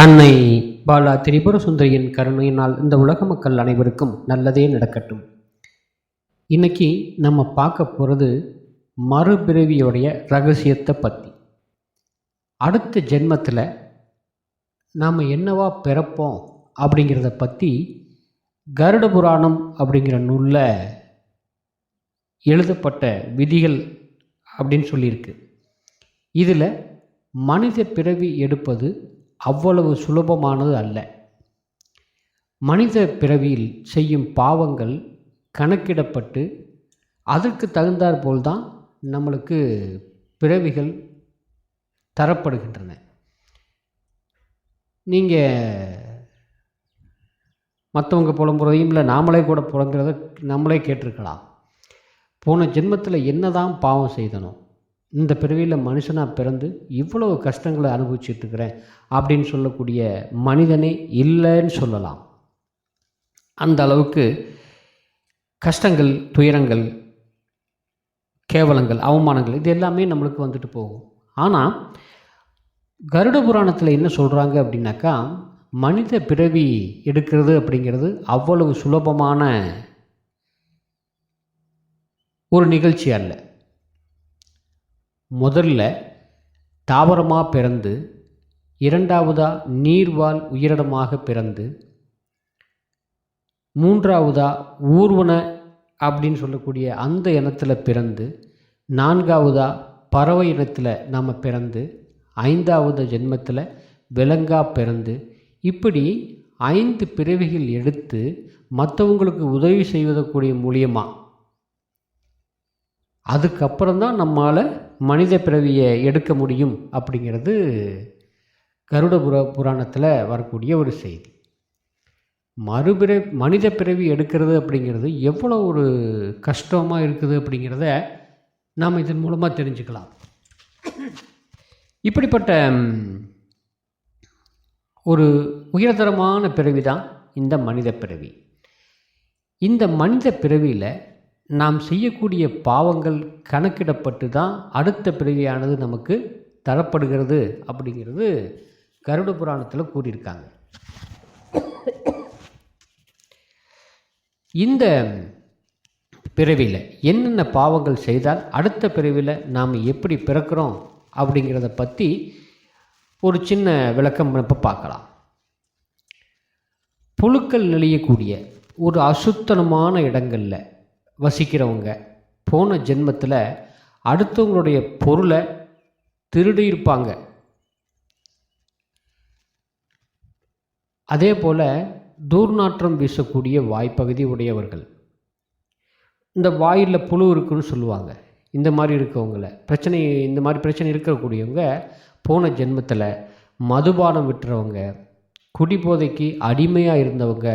அன்னை பாலா திரிபுர சுந்தரியின் கருணையினால் இந்த உலக மக்கள் அனைவருக்கும் நல்லதே நடக்கட்டும். இன்னைக்கு நம்ம பார்க்க போகிறது மறுபிறவியோடைய ரகசியத்தை பற்றி அடுத்த ஜென்மத்தில் நாம் என்னவா பிறப்போம் அப்படிங்கிறத பற்றி கருட புராணம் அப்படிங்கிற நூலில் எழுதப்பட்ட விதிகள் அப்படின்னு சொல்லியிருக்கு. இதில் மனித பிறவி எடுப்பது அவ்வளவு சுலபமானது அல்ல. மனித பிறவியில் செய்யும் பாவங்கள் கணக்கிடப்பட்டு அதற்கு தகுந்தாற்போல் தான் நம்மளுக்கு பிறவிகள் தரப்படுகின்றன. நீங்கள் மற்றவங்க புலம்புறதையும் இல்லை நாமளே கூட புலம்புறத நம்மளே கேட்டிருக்கலாம். போன ஜென்மத்தில் என்ன தான் பாவம் செய்தனும் இந்த பிறவியில் மனுஷனாக பிறந்து இவ்வளவு கஷ்டங்களை அனுபவிச்சிட்ருக்கிறேன் அப்படின்னு சொல்லக்கூடிய மனிதனே இல்லைன்னு சொல்லலாம். அந்த அளவுக்கு கஷ்டங்கள் துயரங்கள் கேவலங்கள் அவமானங்கள் இது எல்லாமே நம்மளுக்கு வந்துட்டு போகும். ஆனால் கருட புராணத்தில் என்ன சொல்கிறாங்க அப்படின்னாக்கா மனித பிறவி எடுக்கிறது அப்படிங்கிறது அவ்வளவு சுலபமான ஒரு நிகழ்ச்சி அல்ல. முதல்ல தாவரமாக பிறந்து இரண்டாவதாக நீர்வாழ் உயிரினமாக பிறந்து மூன்றாவதாக ஊர்வன அப்படின்னு சொல்லக்கூடிய அந்த இனத்தில் பிறந்து நான்காவதாக பறவை இனத்தில் நாம் பிறந்து ஐந்தாவது ஜென்மத்தில் விலங்கா பிறந்து இப்படி ஐந்து பிறவிகள் எடுத்து மற்றவங்களுக்கு உதவி செய்வதற்குரிய மூலியமாக அதுக்கப்புறம் தான் நம்மால் மனித பிறவியை எடுக்க முடியும் அப்படிங்கிறது கருட புர புராணத்தில் வரக்கூடிய ஒரு செய்தி. மறுபிற மனித பிறவி எடுக்கிறது அப்படிங்கிறது எவ்வளோ ஒரு கஷ்டமாக இருக்குது அப்படிங்கிறத நாம் இதன் மூலமாக தெரிஞ்சுக்கலாம். இப்படிப்பட்ட ஒரு உயர்தரமான பிறவி தான் இந்த மனித பிறவி. இந்த மனித பிறவியில் நாம் செய்யக்கூடிய பாவங்கள் கணக்கிடப்பட்டு தான் அடுத்த பிறவியானது நமக்கு தரப்படுகிறது அப்படிங்கிறது கருட புராணத்தில் கூறியிருக்காங்க. இந்த பிறவியில் என்னென்ன பாவங்கள் செய்தால் அடுத்த பிறவியில் நாம் எப்படி பிறக்கிறோம் அப்படிங்கிறத பற்றி ஒரு சின்ன விளக்கம் இப்போ பார்க்கலாம். புழுக்கள் நெளியக்கூடிய ஒரு அசுத்தனமான இடங்களில் வசிக்கிறவங்க. போன ஜென்மத்தில் அடுத்தவங்களுடைய பொருளை திருடியிருப்பாங்க அதே போல் தூர்நாற்றம் வீசக்கூடிய வாய்ப்பகுதி உடையவர்கள். இந்த வாயில் புழு இருக்குன்னு சொல்லுவாங்க. இந்த மாதிரி இருக்கவங்கள. பிரச்சனை இந்த மாதிரி பிரச்சனை இருக்கக்கூடியவங்க போன ஜென்மத்தில் மதுபானம் விட்டுறவங்க குடிபோதைக்கு அடிமையாக இருந்தவங்க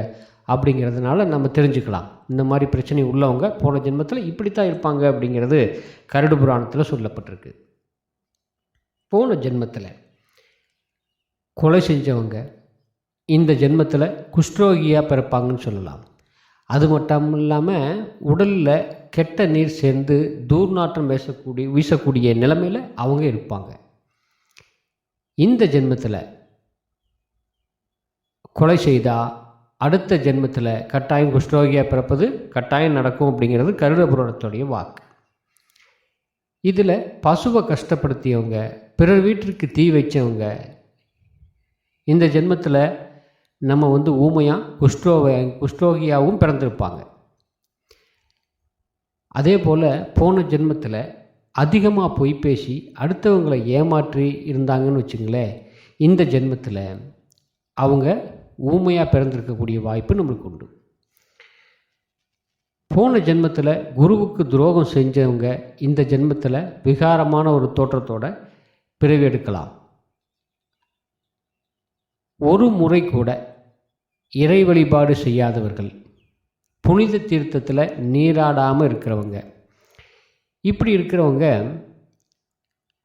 அப்படிங்கிறதுனால நம்ம தெரிஞ்சுக்கலாம். இந்த மாதிரி பிரச்சனை உள்ளவங்க போன ஜென்மத்தில் இப்படித்தான் இருப்பாங்க அப்படிங்கிறது கருடு புராணத்தில் சொல்லப்பட்டிருக்கு. போன ஜென்மத்தில் கொலை செஞ்சவங்க இந்த ஜென்மத்தில் குஷ்டரோகியாக பிறப்பாங்கன்னு சொல்லலாம். அது மட்டும் இல்லாமல் உடலில் கெட்ட நீர் சேர்ந்து தூர்நாற்றம் வீசக்கூடிய வீசக்கூடிய நிலைமையில் அவங்க இருப்பாங்க. இந்த ஜென்மத்தில் கொலை செய்தால் அடுத்த ஜென்மத்தில் கட்டாயம் குஷ்டரோகியாக பிறப்பது கட்டாயம் நடக்கும் அப்படிங்கிறது கருட புராணத்துடைய வாக்கு. இதில் பசுவை கஷ்டப்படுத்தியவங்க பிறர் வீட்டிற்கு தீ வச்சவங்க இந்த ஜென்மத்தில் நம்ம வந்து ஊமையாக குஷ்டோவ குஷ்டோகியாகவும் பிறந்திருப்பாங்க. அதே போல் போன ஜென்மத்தில் அதிகமாக பொய் பேசி அடுத்தவங்களை ஏமாற்றி இருந்தாங்கன்னு வச்சுங்களேன் இந்த ஜென்மத்தில் அவங்க ஊமையாக பிறந்திருக்கக்கூடிய வாய்ப்பு நம்மளுக்கு உண்டு. போன ஜென்மத்தில் குருவுக்கு துரோகம் செஞ்சவங்க இந்த ஜென்மத்தில் விகாரமான ஒரு தோற்றத்தோட பிறவி எடுக்கலாம். ஒரு முறை கூட இறை வழிபாடு செய்யாதவர்கள் புனித தீர்த்தத்தில் நீராடாமல் இருக்கிறவங்க. இப்படி இருக்கிறவங்க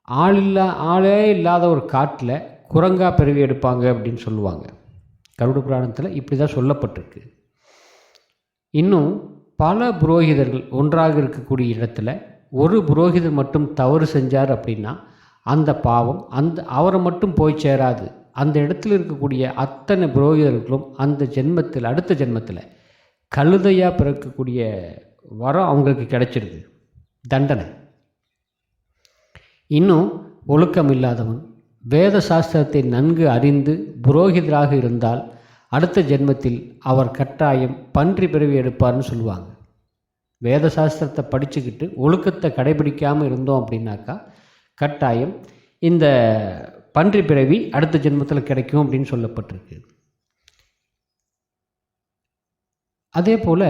ஆள் இல்லா ஆளே இல்லாத ஒரு காட்டில் குரங்கா பிறவி எடுப்பாங்க அப்படின்னு சொல்லுவாங்க. கருட புராணத்தில் இப்படி தான் சொல்லப்பட்டிருக்கு. இன்னும் பல புரோகிதர்கள் ஒன்றாக இருக்கக்கூடிய இடத்துல ஒரு புரோகிதர் மட்டும் தவறு செஞ்சார் அப்படின்னா அந்த பாவம் அந்த அவரை மட்டும் போய் சேராது. அந்த இடத்துல இருக்கக்கூடிய அத்தனை புரோகிதர்களும் அந்த ஜென்மத்தில் அடுத்த ஜென்மத்தில் கழுதையாக பிறக்கக்கூடிய வரம் அவங்களுக்கு கிடைச்சிருது. தண்டனை. இன்னும் ஒழுக்கம் இல்லாதவன் வேத சாஸ்திரத்தை நன்கு அறிந்து புரோகிதராக இருந்தால் அடுத்த ஜென்மத்தில் அவர் கட்டாயம் பன்றி பிறவி எடுப்பார்னு சொல்லுவாங்க. வேத சாஸ்திரத்தை படிச்சுக்கிட்டு ஒழுக்கத்தை கடைபிடிக்காமல் இருந்தோம் அப்படின்னாக்கா கட்டாயம் இந்த பன்றி பிறவி அடுத்த ஜென்மத்தில் கிடைக்கும் அப்படின்னு சொல்லப்பட்டிருக்கு. அதே போல்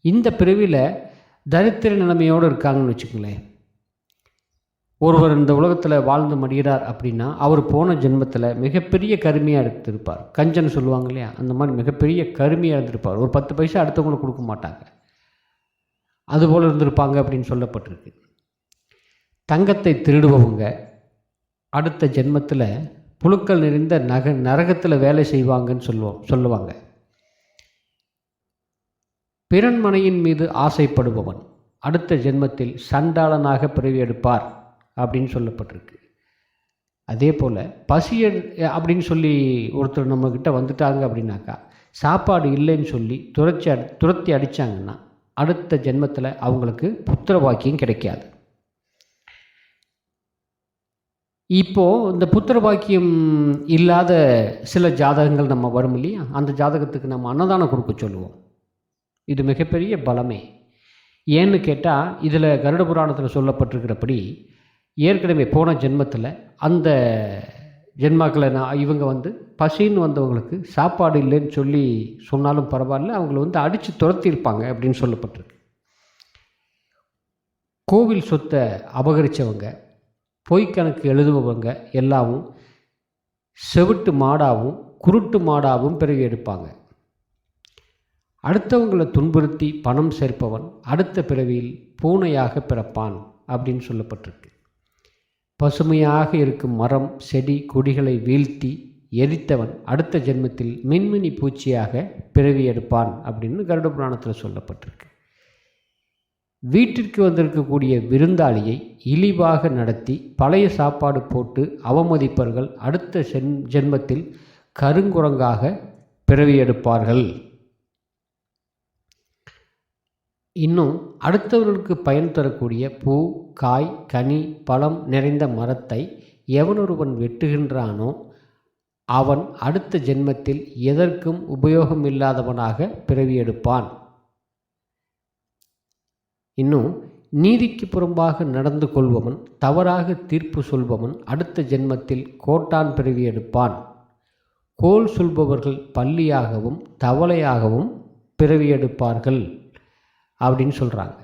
இந்த பிறவியில் தரித்திர நிலைமையோடு இருக்காங்கன்னு வச்சுக்கோங்களேன். ஒருவர் இந்த உலகத்தில் வாழ்ந்து மடிகிறார் அப்படின்னா அவர் போன ஜென்மத்தில் மிகப்பெரிய கருமையாக எடுத்திருப்பார். கஞ்சன் சொல்லுவாங்க இல்லையா? அந்த மாதிரி மிகப்பெரிய கருமையாக இருந்திருப்பார் ஒரு பத்து பைசா அடுத்தவங்களுக்கு கொடுக்க மாட்டாங்க. அதுபோல் இருந்திருப்பாங்க அப்படின்னு சொல்லப்பட்டிருக்கு. தங்கத்தை திருடுபவங்க அடுத்த ஜென்மத்தில் புழுக்கள் நிறைந்த நக நரகத்தில் வேலை செய்வாங்கன்னு சொல்லுவோம் சொல்லுவாங்க. பிறன்மனையின் மீது ஆசைப்படுபவன் அடுத்த ஜென்மத்தில் சண்டாளனாக பிறவி எடுப்பார். அப்படின்னு சொல்லப்பட்டிருக்கு. அதே போல் பசி அப்படின்னு சொல்லி ஒருத்தர் நம்மக்கிட்ட வந்துட்டாங்க அப்படின்னாக்கா சாப்பாடு இல்லைன்னு சொல்லி துரச்சி அடி துரத்தி அடித்தாங்கன்னா அடுத்த ஜென்மத்தில் அவங்களுக்கு புத்திர வாக்கியம் கிடைக்காது. இப்போது இந்த புத்திர பாக்கியம் இல்லாத சில ஜாதகங்கள் நம்ம வரும் இல்லையா? அந்த ஜாதகத்துக்கு நம்ம அன்னதானம் கொடுக்க சொல்லுவோம். இது மிகப்பெரிய பலமே. ஏன்னு கேட்டால் இதில் கருட புராணத்தில் சொல்லப்பட்டிருக்கிறபடி ஏற்கனவே போன ஜென்மத்தில் அந்த ஜென்மாக்களை நான் இவங்க வந்து பசின்னு வந்தவங்களுக்கு சாப்பாடு இல்லைன்னு சொல்லி சொன்னாலும் பரவாயில்ல அவங்கள வந்து அடித்து துரத்தியிருப்பாங்க அப்படின்னு சொல்லப்பட்டிருக்கு. கோவில் சொத்தை அபகரித்தவங்க பொய்க்கணக்கு எழுதுபவங்க எல்லாவும் செவிட்டு மாடாகவும் குருட்டு மாடாகவும் பிறகு எடுப்பாங்க. அடுத்தவங்களை துன்புறுத்தி பணம் சேர்ப்பவன் அடுத்த பிறவியில் பூனையாக பிறப்பான் அப்படின்னு சொல்லப்பட்டிருக்கு. பசுமையாக இருக்கும் மரம் செடி கொடிகளை வீழ்த்தி எரித்தவன் அடுத்த ஜென்மத்தில் மின்மினி பூச்சியாக பிறவி எடுப்பான் அப்படின்னு கருட புராணத்தில் சொல்லப்பட்டிருக்கு. வீட்டிற்கு வந்திருக்கக்கூடிய விருந்தாளியை இழிவாக நடத்தி பழைய சாப்பாடு போட்டு அவமதிப்பவர்கள் அடுத்த சென் ஜென்மத்தில் கருங்குரங்காக பிறவி எடுப்பார்கள். இன்னும் அடுத்தவர்களுக்கு பயன் தரக்கூடிய பூ காய் கனி பழம் நிறைந்த மரத்தை எவனொருவன் வெட்டுகின்றானோ அவன் அடுத்த ஜென்மத்தில் எதற்கும் உபயோகமில்லாதவனாக பிறவி எடுப்பான். இன்னும் நீதிக்கு புறம்பாக நடந்து கொள்பவன் தவறாக தீர்ப்பு சொல்பவன் அடுத்த ஜென்மத்தில் கோட்டான் பிறவி எடுப்பான். கோல் சொல்பவர்கள் பள்ளியாகவும் தவளையாகவும் பிறவி எடுப்பார்கள். அப்படின்னு சொல்கிறாங்க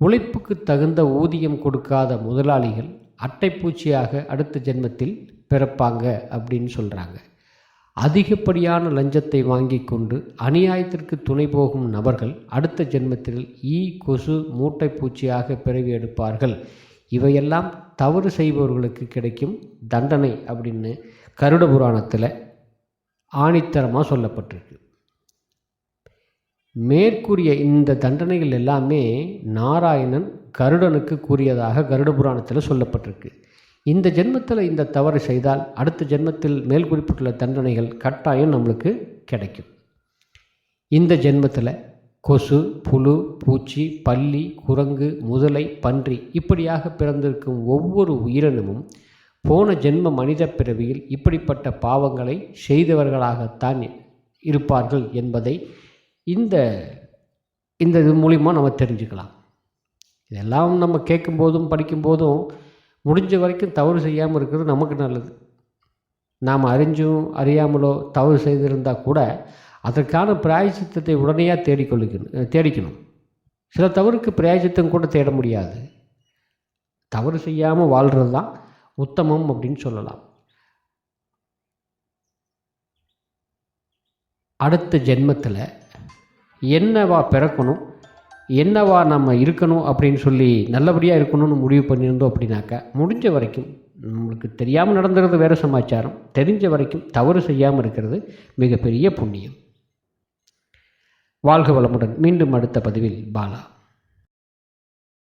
உழைப்புக்கு தகுந்த ஊதியம் கொடுக்காத முதலாளிகள் அட்டைப்பூச்சியாக அடுத்த ஜென்மத்தில் பிறப்பாங்க அப்படின்னு சொல்கிறாங்க அதிகப்படியான லஞ்சத்தை வாங்கி கொண்டு அநியாயத்திற்கு துணை போகும் நபர்கள் அடுத்த ஜென்மத்தில் ஈ கொசு மூட்டைப்பூச்சியாக பிறவி எடுப்பார்கள். இவையெல்லாம் தவறு செய்பவர்களுக்கு கிடைக்கும் தண்டனை அப்படின்னு கருட புராணத்தில் ஆணித்தரமாக சொல்லப்பட்டிருக்கு. மேற்கூறிய இந்த தண்டனைகள் எல்லாமே நாராயணன் கருடனுக்கு கூறியதாக கருட புராணத்தில் சொல்லப்பட்டிருக்கு. இந்த ஜென்மத்தில் இந்த தவறு செய்தால் அடுத்த ஜென்மத்தில் மேல் குறிப்பிட்டுள்ள தண்டனைகள் கட்டாயம் நம்மளுக்கு கிடைக்கும். இந்த ஜென்மத்தில் கொசு புழு பூச்சி பல்லி குரங்கு முதலை பன்றி இப்படியாக பிறந்திருக்கும் ஒவ்வொரு உயிரினமும் போன ஜென்ம மனித பிறவியில் இப்படிப்பட்ட பாவங்களை செய்தவர்களாகத்தான் இருப்பார்கள் என்பதை இந்த இந்த இது மூலிமா நம்ம தெரிஞ்சுக்கலாம். இதெல்லாம் நம்ம கேட்கும்போதும் படிக்கும்போதும் முடிஞ்ச வரைக்கும் தவறு செய்யாமல் இருக்கிறது நமக்கு நல்லது. நாம் அறிஞ்சும் அறியாமலோ தவறு செய்திருந்தால் கூட அதற்கான பிராயசித்தத்தை உடனடியாக தேடிக்கொள்ளிக்கணும் தேடிக்கணும். சில தவறுக்கு பிராயசித்தம் கூட தேட முடியாது. தவறு செய்யாமல் வாழ்கிறது தான் உத்தமம் அப்படின்னு சொல்லலாம். அடுத்த ஜென்மத்தில் என்னவா பிறக்கணும்? என்னவா நம்ம இருக்கணும் அப்படின்னு சொல்லி நல்லபடியாக இருக்கணும்னு முடிவு பண்ணியிருந்தோம் அப்படின்னாக்கா முடிஞ்ச வரைக்கும் நம்மளுக்கு தெரியாமல் நடந்துறது வேறு சமாச்சாரம். தெரிஞ்ச வரைக்கும் தவறு செய்யாமல் இருக்கிறது மிகப்பெரிய புண்ணியம். வாழ்க வளமுடன். மீண்டும் அடுத்த பதிவில் பாலா.